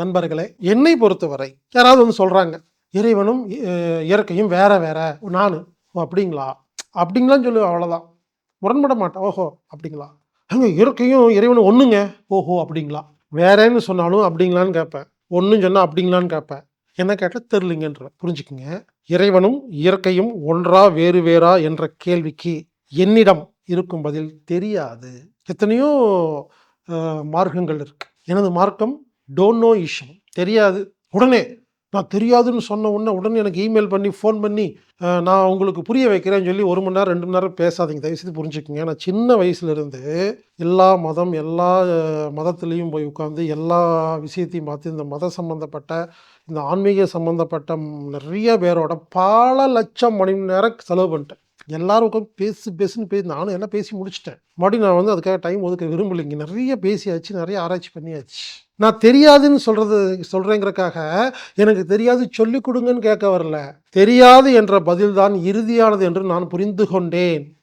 நண்பர்களே என்னை பொறுத்தவரை யாராவது வந்து சொல்கிறாங்க இறைவனும் இயற்கையும் வேற வேற நான். ஓ அப்படிங்களா? அப்படிங்களான்னு சொல்லு அவ்வளோதான் முரண்பட மாட்டேன். ஓஹோ அப்படிங்களா? அங்க இயற்கையும் இறைவனும் ஒன்றுங்க ஓஹோ அப்படிங்களா? வேறேன்னு சொன்னாலும் அப்படிங்களான்னு கேட்பேன். ஒன்றும் சொன்னால் அப்படிங்களான்னு கேட்பேன். என்ன கேட்டால் தெரிலிங்கன்ற புரிஞ்சுக்குங்க. இறைவனும் இயற்கையும் ஒன்றா வேறு வேறா என்ற கேள்விக்கு என்னிடம் இருக்கும் பதில் தெரியாது. எத்தனையோ மார்க்கங்கள் இருக்கு. எனது மார்க்கம் டோன்ட் நோ இஷ்யூ தெரியாது. உடனே நான் தெரியாதுன்னு சொன்ன உடனே உடனே எனக்கு இமெயில் பண்ணி ஃபோன் பண்ணி நான் உங்களுக்கு புரிய வைக்கிறேன்னு சொல்லி ஒரு மணி நேரம் ரெண்டு மணி நேரம் பேசாதீங்க. தயவுசெய்து புரிஞ்சுக்குங்க. நான் சின்ன வயசுலேருந்து எல்லா மதம் எல்லா மதத்துலேயும் போய் உட்காந்து எல்லா விஷயத்தையும் பார்த்து இந்த மத சம்மந்தப்பட்ட இந்த ஆன்மீக சம்மந்தப்பட்ட நிறைய பேரோட பல லட்சம் மணி நேரம் செலவு பண்ணிட்டேன். எல்லாரும் உட்காந்து பேசு பேசுன்னு பேசி நானும் எல்லாம் பேசி முடிச்சிட்டேன். மறுபடியும் நான் வந்து அதுக்காக டைம் ஒதுக்க விரும்பலைங்க நிறைய பேசியாச்சு நிறைய ஆராய்ச்சி பண்ணியாச்சு. நான் தெரியாதுன்னு சொல்கிறது சொல்கிறேங்கிறக்காக எனக்கு தெரியாது சொல்லிக் கொடுங்கன்னு கேட்க வரல. தெரியாது என்ற பதில்தான் இறுதியானது என்று நான் புரிந்து கொண்டேன்.